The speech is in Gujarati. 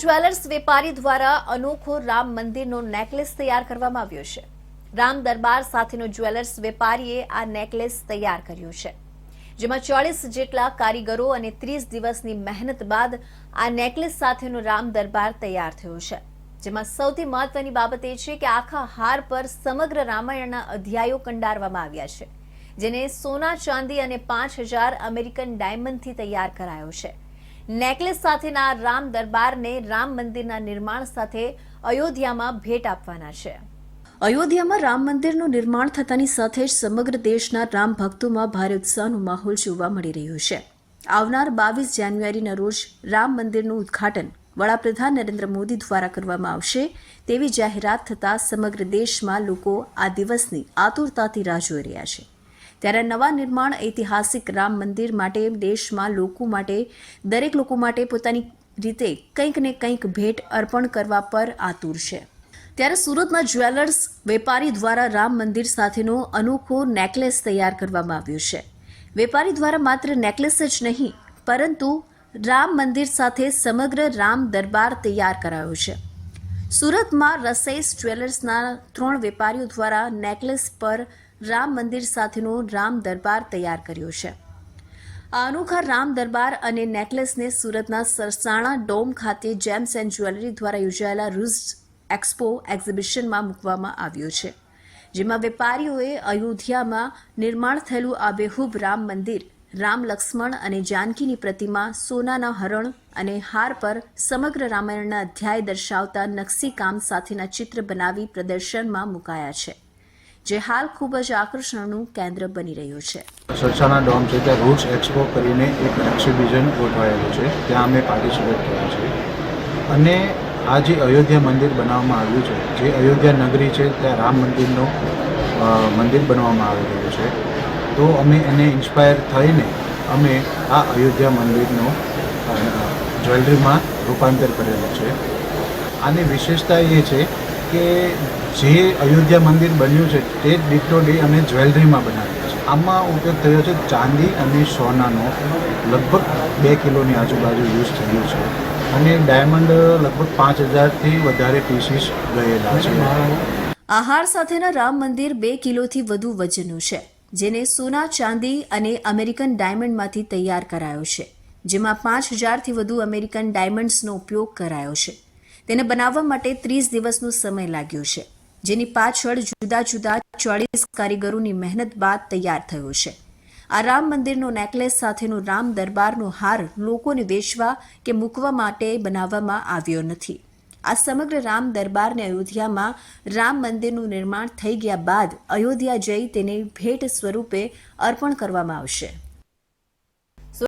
જ્વેલર્સ વેપારી દ્વારા અનોખો રામ મંદિરનો નેકલેસ તૈયાર કરવામાં આવ્યો છે. રામ દરબાર સાથેનો જ્વેલર્સ વેપારીએ આ નેકલેસ તૈયાર કર્યો છે. જેમાં ચોળીસ જેટલા કારીગરો અને ત્રીસ દિવસની મહેનત બાદ આ નેકલેસ સાથેનો રામ દરબાર તૈયાર થયો છે. જેમાં સૌથી મહત્વની બાબત એ છે કે આખા હાર પર સમગ્ર રામાયણના અધ્યાયો કંડારવામાં આવ્યા છે, જેને સોના ચાંદી અને પાંચ હજાર અમેરિકન ડાયમંડથી તૈયાર કરાયો છે. નેકલેસ સાથેના રામ દરબારને રામ મંદિરના નિર્માણ સાથે અયોધ્યામાં ભેટ આપવાના છે. અયોધ્યામાં રામ મંદિરનું નિર્માણ થતાની સાથે જ સમગ્ર દેશના રામ ભક્તોમાં ભારે ઉત્સાહનો માહોલ જોવા મળી રહ્યો છે. આવનાર બાવીસ જાન્યુઆરીના રોજ રામ મંદિરનું ઉદ્ઘાટન વડાપ્રધાન નરેન્દ્ર મોદી દ્વારા કરવામાં આવશે તેવી જાહેરાત થતાં સમગ્ર દેશમાં લોકો આ દિવસની આતુરતાથી રાહ જોઈ રહ્યા છે. ત્યારે નવા નિર્માણ ઐતિહાસિક રામ મંદિર માટે દેશમાં લોકો માટે, દરેક લોકો માટે પોતાની રીતે કંઈક ને કંઈક ભેટ અર્પણ કરવા પર આતુર છે. ત્યારે સુરતના જ્વેલર્સ વેપારી દ્વારા રામ મંદિર સાથેનો અનોખો નેકલેસ તૈયાર કરવામાં આવ્યો છે. વેપારી દ્વારા માત્ર નેકલેસ જ નહીં, પરંતુ રામ મંદિર સાથે સમગ્ર રામ દરબાર તૈયાર કરાયો છે. સુરતમાં રસેસ જ્વેલર્સના ત્રણ વેપારીઓ દ્વારા નેકલેસ પર રામ મંદિર સાથેનો રામ દરબાર તૈયાર કર્યો છે. આ અનોખા રામ દરબાર અને નેકલેસને સુરતના સરસાણા ડોમ ખાતે જેમ્સ એન્ડ જ્વેલરી દ્વારા યોજાયેલા રૂઝ એક્સપો એક્ઝિબિશનમાં મૂકવામાં આવ્યો છે. જેમાં વેપારીઓએ અયોધ્યામાં નિર્માણ થયેલું આ બેહૂબ રામ મંદિર, રામ લક્ષ્મણ અને જાનકીની પ્રતિમા, સોનાના હરણ અને હાર પર સમગ્ર રામાયણના અધ્યાય દર્શાવતા નકશીકામ સાથેના ચિત્ર બનાવી પ્રદર્શનમાં મુકાયા છે. જે હાલ ખૂબ જ આકર્ષણનું કેન્દ્ર બની રહ્યું છે. સરસાના ડોમ છે ત્યાં રૂટ્સ એક્સપો કરીને એક એક્ઝિબિશન ગોઠવાયેલું છે. ત્યાં અમે પાર્ટિસિપેટ કર્યા છે અને આ જે અયોધ્યા મંદિર બનાવવામાં આવ્યું છે, જે અયોધ્યા નગરી છે, ત્યાં રામ મંદિરનું મંદિર બનાવવામાં આવી રહ્યું છે. તો અમે એને ઇન્સ્પાયર થઈને અમે આ અયોધ્યા મંદિરનો જ્વેલરીમાં રૂપાંતર કરેલું છે. આની વિશેષતા એ છે કે જે અયોધ્યા મંદિર બન્યું છે, તે જ ડિટ્ટો ડી અને જ્વેલરીમાં બનાવ્યું છે. આમાં ઉપયોગ થયો છે ચાંદી અને સોનાનો. લગભગ બે કિલોની આજુબાજુ યુઝ થયું છે. અને ડાયમંડ લગભગ પાંચ હજારથી વધારે પીસીસ ગયેલા છે. આહાર સાથેના રામ મંદિર બે કિલોથી વધુ વજનનું છે, જેને સોના, ચાંદી અને અમેરિકન ડાયમંડમાંથી તૈયાર કરાયો છે, જેમાં પાંચ હજારથી વધુ અમેરિકન ડાયમંડ્સનો ઉપયોગ કરાયો છે. તેને બનાવવા માટે ત્રીસ દિવસનો સમય લાગ્યો છે, જેની પાછળ જુદા જુદા ચોળીસ કારીગરોની મહેનત બાદ તૈયાર થયો છે. આ રામ મંદિરનો નેકલેસ સાથેનો રામ દરબારનો હાર લોકોને વેચવા કે મૂકવા માટે બનાવવામાં આવ્યો નથી. આ સમગ્ર રામ દરબારને અયોધ્યામાં રામ મંદિરનું નિર્માણ થઈ ગયા બાદ અયોધ્યા જઈ તેને ભેટ સ્વરૂપે અર્પણ કરવામાં આવશે.